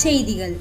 செய்திகள்.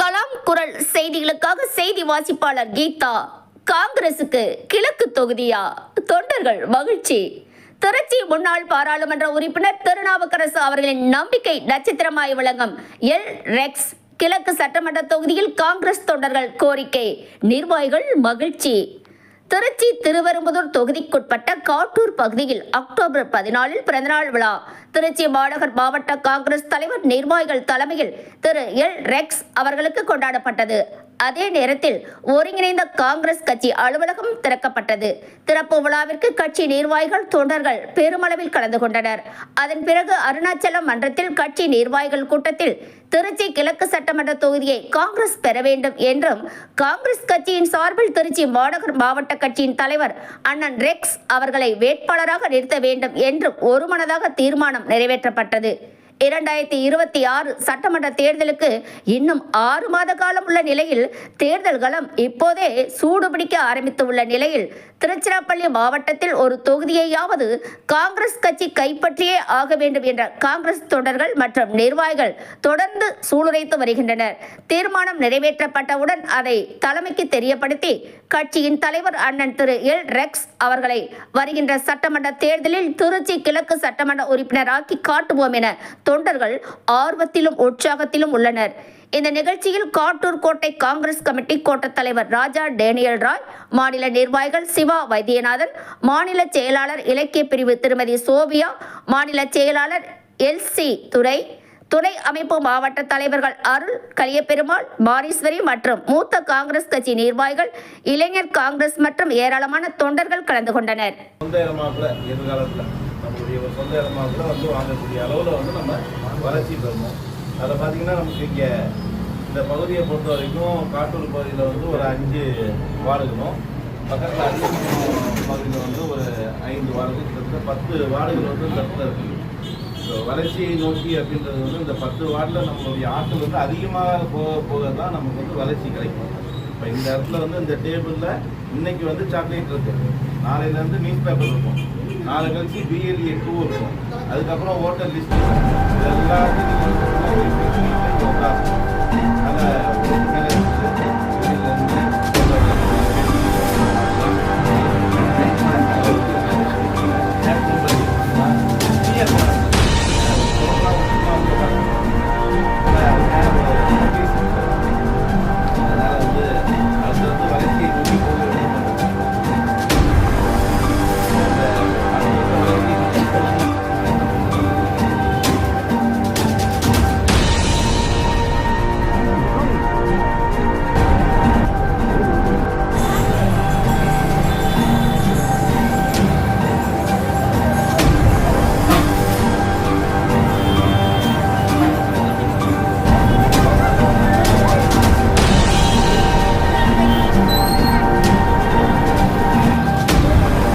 கலாம் குரல் செய்திகளுக்காக செய்தி வாசிப்பாளர் கீதா. காங்கிரசுக்கு கிழக்கு தொகுதியா? தொண்டர்கள் மகிழ்ச்சி. திருச்சி முன்னாள் பாராளுமன்ற உறுப்பினர் திருநாவுக்கரசு அவர்களின் நம்பிக்கை நட்சத்திரமாய் விளங்கும் எல். ரெக்ஸ். கிழக்கு சட்டமன்ற தொகுதியில் காங்கிரஸ் தொண்டர்கள் கோரிக்கை. நிர்வாகிகள் மகிழ்ச்சி. திருச்சி திருவெரும்புதூர் தொகுதிக்குட்பட்ட காட்டூர் பகுதியில் அக்டோபர் பதினாலில் பிறந்தநாள் விழா. திருச்சி மாநகர் மாவட்ட காங்கிரஸ் தலைவர் நிர்வாகிகள் தலைமையில் திரு எல் ரெக்ஸ் அவர்களுக்கு கொண்டாடப்பட்டது. அதே நேரத்தில் ஒருங்கிணைந்த காங்கிரஸ் கட்சி அலுவலகம் திறக்கப்பட்டது. திறப்பு விழாவிற்கு கட்சி நிர்வாகிகள் தொண்டர்கள் பெருமளவில் கலந்து கொண்டனர். அதன் பிறகு அருணாச்சலம் மன்றத்தில் கட்சி நிர்வாகிகள் கூட்டத்தில் திருச்சி கிழக்கு சட்டமன்ற தொகுதியை காங்கிரஸ் பெற வேண்டும் என்றும் காங்கிரஸ் கட்சியின் சார்பில் திருச்சி மாநகர் மாவட்ட கட்சியின் தலைவர் அண்ணன் ரெக்ஸ் அவர்களை வேட்பாளராக நிறுத்த வேண்டும் என்றும் ஒருமனதாக தீர்மானம் நிறைவேற்றப்பட்டது. இரண்டாயிரத்தி இருபத்தி ஆறு சட்டமன்ற தேர்தலுக்கு இன்னும் ஆறு மாத காலம் உள்ள நிலையில் தேர்தல் களம் இப்போதே சூடுபிடிக்க ஆரம்பித்துள்ள நிலையில் திருச்சிராப்பள்ளி மாவட்டத்தில் ஒரு தொகுதியையாவது காங்கிரஸ் கட்சி கைப்பற்றியே ஆக வேண்டும் என்ற காங்கிரஸ் தொண்டர்கள் மற்றும் நிர்வாகிகள் தொடர்ந்து சூளுரைத்து வருகின்றனர். தீர்மானம் நிறைவேற்றப்பட்டவுடன் அதை தலைமைக்கு தெரியப்படுத்தி கட்சியின் தலைவர் அண்ணன் திரு எல். ரெக்ஸ் அவர்களை வருகின்ற சட்டமன்ற தேர்தலில் திருச்சி கிழக்கு சட்டமன்ற உறுப்பினராக்கி காட்டுவோம் என தொண்டர்கள் ஆர்வத்திலும் உற்சாகத்திலும் உள்ளனர். இந்த நிகழ்ச்சியில் காட்டூர் கோட்டை காங்கிரஸ் கமிட்டி கோட்ட தலைவர் ராஜா டேனியல் ராய் மாநில நிர்வாகிகள் சிவா வைத்தியநாதன் மாநில செயலாளர் இலக்கிய பிரிவு திருமதி சோபியா மாநில செயலாளர் எல்சி துரை துணை அமைப்பு மாவட்ட தலைவர்கள் அருள் கலியபெருமாள் மாரீஸ்வரி மற்றும் மூத்த காங்கிரஸ் கட்சி நிர்வாகிகள் இளைஞர் காங்கிரஸ் மற்றும் ஏராளமான தொண்டர்கள் கலந்து கொண்டனர். நம்மளுடைய ஒரு சொந்த இடமாக்குல வந்து வாங்கக்கூடிய அளவில் வந்து நம்ம வளர்ச்சி பெறணும். அதில் பார்த்தீங்கன்னா நமக்கு இங்கே இந்த பகுதியை பொறுத்த வரைக்கும் காட்டூர் பகுதியில் வந்து ஒரு அஞ்சு வார்டுகளும் பக்கத்தில் அதிகம் பகுதியில் வந்து ஒரு ஐந்து வார்டுகள் கிட்டத்தட்ட பத்து வார்டுகள் வந்து இந்த இடத்துல இருக்குது ஸோ வளர்ச்சியை நோக்கி அப்படின்றது வந்து இந்த பத்து வார்டில் நம்மளுடைய ஆற்றல் வந்து அதிகமாக போக போக தான் நமக்கு வந்து வளர்ச்சி கிடைக்கும். இப்போ இந்த இடத்துல வந்து இந்த டேபிளில் இன்னைக்கு வந்து சாக்லேட் இருக்குது நாளையிலேருந்து நியூஸ் பேப்பர் இருக்கும். நாலு கழிச்சு பிஎல்ஏ டூ இருக்கும் அதுக்கப்புறம் ஓட்டர் லிஸ்ட் எல்லாத்தையும்